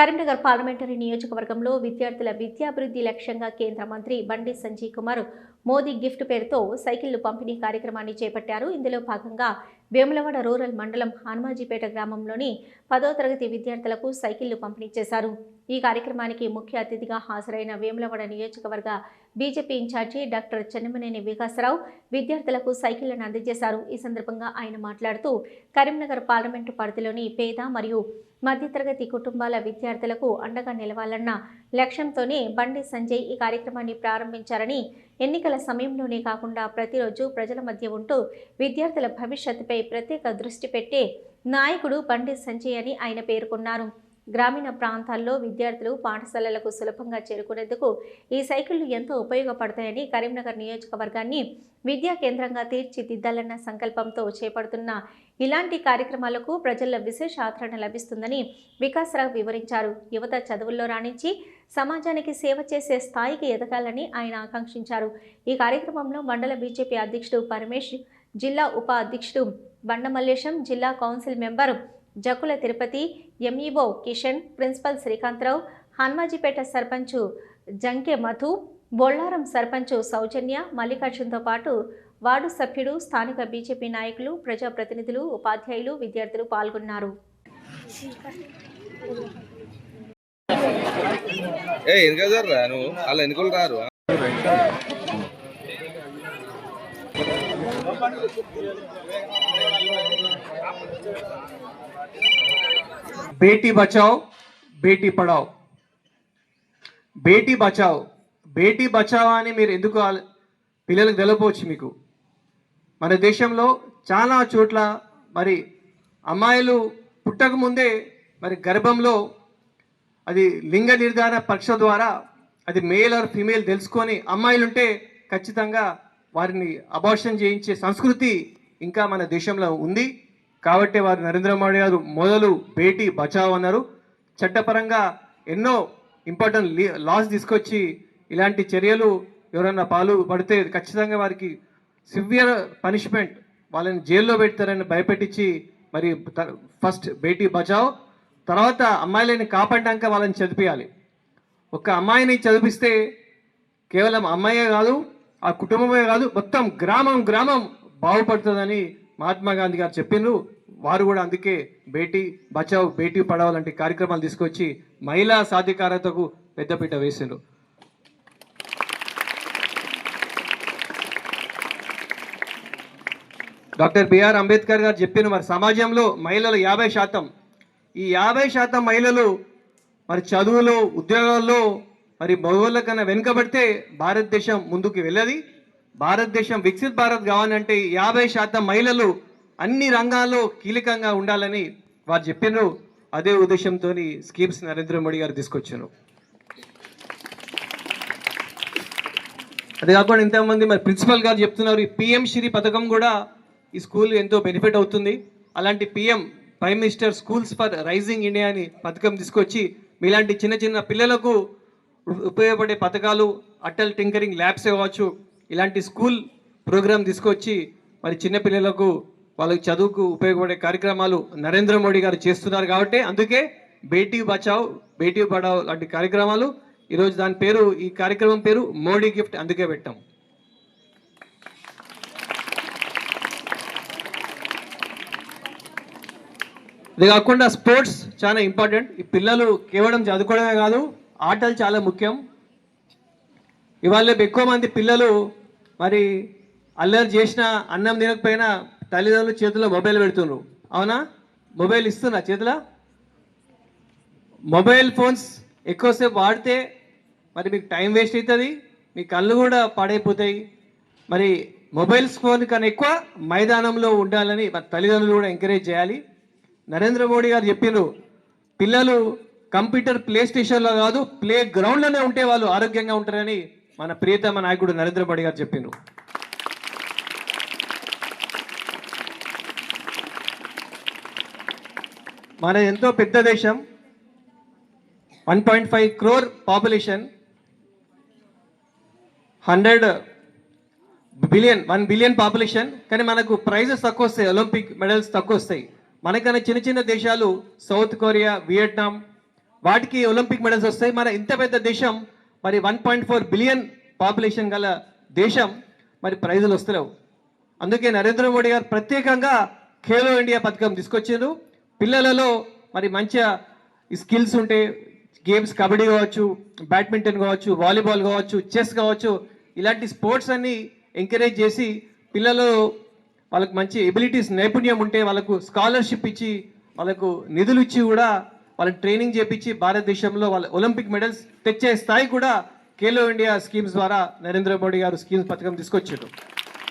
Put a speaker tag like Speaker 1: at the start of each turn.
Speaker 1: Karimnagar parliamentary నియోజకవర్గంలో విద్యార్థుల విద్యాభివృద్ధి లక్ష్యంగా కేంద్ర మంత్రి బండి సంజయ్ కుమార్ మోదీ గిఫ్ట్ పేరుతో సైకిళ్ళు పంపిణీ కార్యక్రమాన్ని చేపట్టారు. ఇందులో భాగంగా వేములవాడ రూరల్ మండలం హనుమాజీపేట గ్రామంలోని పదో తరగతి విద్యార్థులకు సైకిళ్ళు పంపిణీ చేశారు. ఈ కార్యక్రమానికి ముఖ్య అతిథిగా హాజరైన వేములవాడ నియోజకవర్గ BJP incharge doctor Chennamaneni Vikasarao విద్యార్థులకు సైకిళ్ళను అందజేశారు. ఈ సందర్భంగా ఆయన మాట్లాడుతూ కరీంనగర్ పార్లమెంటు పరిధిలోని పేద మరియు మధ్యతరగతి కుటుంబాల విద్యార్థులకు అండగా నిలవాలన్న లక్ష్యంతోనే బండి సంజయ్ ఈ కార్యక్రమాన్ని ప్రారంభించారని ఎన్నికల సమయంలోనే కాకుండా ప్రతిరోజు ప్రజల మధ్య ఉంటూ విద్యార్థుల భవిష్యత్తుపై ప్రత్యేక దృష్టి పెట్టే నాయకుడు బండి సంజయ్ అని ఆయన పేర్కొన్నారు. గ్రామీణ ప్రాంతాల్లో విద్యార్థులు పాఠశాలలకు సులభంగా చేరుకునేందుకు ఈ సైకిళ్ళు ఎంతో ఉపయోగపడతాయని కరీంనగర్ నియోజకవర్గాన్ని విద్యా కేంద్రంగా తీర్చిదిద్దాలన్న సంకల్పంతో చేపడుతున్న ఇలాంటి కార్యక్రమాలకు ప్రజల్లో విశేష ఆదరణ లభిస్తుందని వికాసరావు వివరించారు. యువత చదువుల్లో రాణించి సమాజానికి సేవ చేసే స్థాయికి ఎదగాలని ఆయన ఆకాంక్షించారు. ఈ కార్యక్రమంలో మండల బీజేపీ అధ్యక్షుడు పరమేష్ జిల్లా ఉప అధ్యక్షుడు బండమల్లేశం జిల్లా council member Jakula Tirupati MEO Kishan principal Srikantharao Hanmajipet sarpanch Janke Madhu Bollaram sarpanch Soujanya మల్లికార్జున్తో పాటు వార్డు సభ్యుడు స్థానిక బీజేపీ నాయకులు ప్రజాప్రతినిధులు ఉపాధ్యాయులు విద్యార్థులు పాల్గొన్నారు.
Speaker 2: ఏ వెనుక జర్రా అలా ఎన్నికలు రారు?
Speaker 3: బేటీ బచావ్ బేటీ పడావ్. బేటీ బచావ్. బేటీ బచావ్ అని మీరు ఎందుకు పిల్లలకు తెలపవచ్చు మీకు? మన దేశంలో చాలా చోట్ల మరి అమ్మాయిలు పుట్టక ముందే మరి గర్భంలో అది లింగ నిర్ధారణ పరీక్ష ద్వారా అది మేల్ ఆర్ ఫీమేల్ తెలుసుకొని అమ్మాయిలు ఉంటే ఖచ్చితంగా వారిని అబార్షన్ చేయించే సంస్కృతి ఇంకా మన దేశంలో ఉంది. కాబట్టి వారు నరేంద్ర మోడీ గారు మొదలు బేటీ బచావ్ అన్నారు. చట్టపరంగా ఎన్నో ఇంపార్టెంట్ లాస్ తీసుకొచ్చి ఇలాంటి చర్యలు ఎవరైనా పాలు పడితే ఖచ్చితంగా వారికి సివియర్ పనిష్మెంట్ వాళ్ళని జైల్లో పెడతారని భయపెట్టించి మరి త- ఫస్ట్ బేటీ బచావ్. తర్వాత అమ్మాయిలని కాపాడాక వాళ్ళని చదివియాలి ఒక అమ్మాయిని చదివిస్తే కేవలం అమ్మాయే కాదు ఆ కుటుంబమే కాదు మొత్తం గ్రామం గ్రామం బాగుపడుతుందని మహాత్మా గాంధీ గారు చెప్పిండ్రు. వారు కూడా అందుకే బేటీ బచావ్ బేటీ పడావ్ లాంటి కార్యక్రమాలు తీసుకొచ్చి మహిళా సాధికారతకు పెద్దపీట వేసిండ్రు. డాక్టర్ బిఆర్ అంబేద్కర్ గారు చెప్పిన మరి సమాజంలో మహిళలు యాభై శాతం. ఈ యాభై శాతం మహిళలు మరి చదువులో ఉద్యోగాల్లో మరి మగవాళ్ళ కన్నా వెనుకబడితే భారతదేశం ముందుకు వెళ్ళది. భారతదేశం వికసిత్ భారత్ కావాలంటే యాభై శాతం మహిళలు అన్ని రంగాల్లో కీలకంగా ఉండాలని వారు చెప్పారు అదే ఉద్దేశంతో స్కీమ్స్ నరేంద్ర మోడీ గారు తీసుకొచ్చారు. అదే కాకుండా ఇంతమంది మరి ప్రిన్సిపల్ గారు చెప్తున్నారు ఈ పిఎం శ్రీ పథకం కూడా ఈ స్కూల్ ఎంతో బెనిఫిట్ అవుతుంది. అలాంటి PM prime minister schools for rising India అని పథకం తీసుకొచ్చి మీలాంటి చిన్న చిన్న పిల్లలకు ఉపయోగపడే పథకాలు అటల్ టింకరింగ్ ల్యాబ్స్ కావచ్చు ఇలాంటి స్కూల్ ప్రోగ్రాం తీసుకొచ్చి మరి చిన్నపిల్లలకు వాళ్ళకి చదువుకు ఉపయోగపడే కార్యక్రమాలు నరేంద్ర మోడీ గారు చేస్తున్నారు కాబట్టి అందుకే బేటీ బచావ్ బేటీ పడావ్ లాంటి కార్యక్రమాలు ఈరోజు దాని పేరు ఈ కార్యక్రమం పేరు మోడీ గిఫ్ట్ అందుకే పెట్టాం. ఇది కాకుండా స్పోర్ట్స్ చాలా ఇంపార్టెంట్. ఈ పిల్లలు కేవలం చదువుకోవడమే కాదు ఆటలు చాలా ముఖ్యం. ఇవాళ ఎక్కువ మంది పిల్లలు మరి అల్లరి చేసిన అన్నం తినకపోయినా తల్లిదండ్రులు చేతిలో మొబైల్ పెడుతున్నారు అవునా? మొబైల్ ఇస్తున్నా చేతిలో? మొబైల్ ఫోన్స్ ఎక్కువసేపు వాడితే మరి మీకు టైం వేస్ట్ అవుతుంది మీ కళ్ళు కూడా పాడైపోతాయి. మరి మొబైల్స్ ఫోన్ కన్నా ఎక్కువ మైదానంలో ఉండాలని మన తల్లిదండ్రులు కూడా ఎంకరేజ్ చేయాలి. నరేంద్ర మోడీ గారు చెప్పిండ్రు పిల్లలు కంప్యూటర్ ప్లే స్టేషన్లో కాదు ప్లే గ్రౌండ్లోనే ఉంటే వాళ్ళు ఆరోగ్యంగా ఉంటారని మన ప్రియతమ నాయకుడు నరేంద్ర మోడీ గారు చెప్పిండ్రు. మన ఎంతో పెద్ద దేశం one point five crore population hundred billion one billion population కానీ మనకు ప్రైజెస్ తక్కువ వస్తాయి ఒలింపిక్ మెడల్స్ తక్కువ వస్తాయి. మనకన్నా చిన్న చిన్న దేశాలు సౌత్ కొరియా వియట్నాం వాటికి ఒలింపిక్ మెడల్స్ వస్తాయి. మన ఇంత పెద్ద దేశం మరి one point four billion population గల దేశం మరి ప్రైజులు వస్తలేవు. అందుకే నరేంద్ర మోడీ గారు ప్రత్యేకంగా ఖేలో ఇండియా పథకం తీసుకొచ్చారు పిల్లలలో మరి మంచిగా స్కిల్స్ ఉంటే గేమ్స్ కబడ్డీ కావచ్చు బ్యాడ్మింటన్ కావచ్చు వాలీబాల్ కావచ్చు చెస్ కావచ్చు ఇలాంటి స్పోర్ట్స్ అన్ని ఎంకరేజ్ చేసి పిల్లలు వాళ్ళకి మంచి ఎబిలిటీస్ నైపుణ్యం ఉంటే వాళ్ళకు స్కాలర్షిప్ ఇచ్చి వాళ్ళకు నిధులు ఇచ్చి కూడా వాళ్ళకి ట్రైనింగ్ చేపించి భారతదేశంలో వాళ్ళ ఒలింపిక్ మెడల్స్ తెచ్చే స్థాయి కూడా ఖేలో ఇండియా స్కీమ్స్ ద్వారా నరేంద్ర మోడీ గారు స్కీమ్స్ పథకం తీసుకొచ్చారు.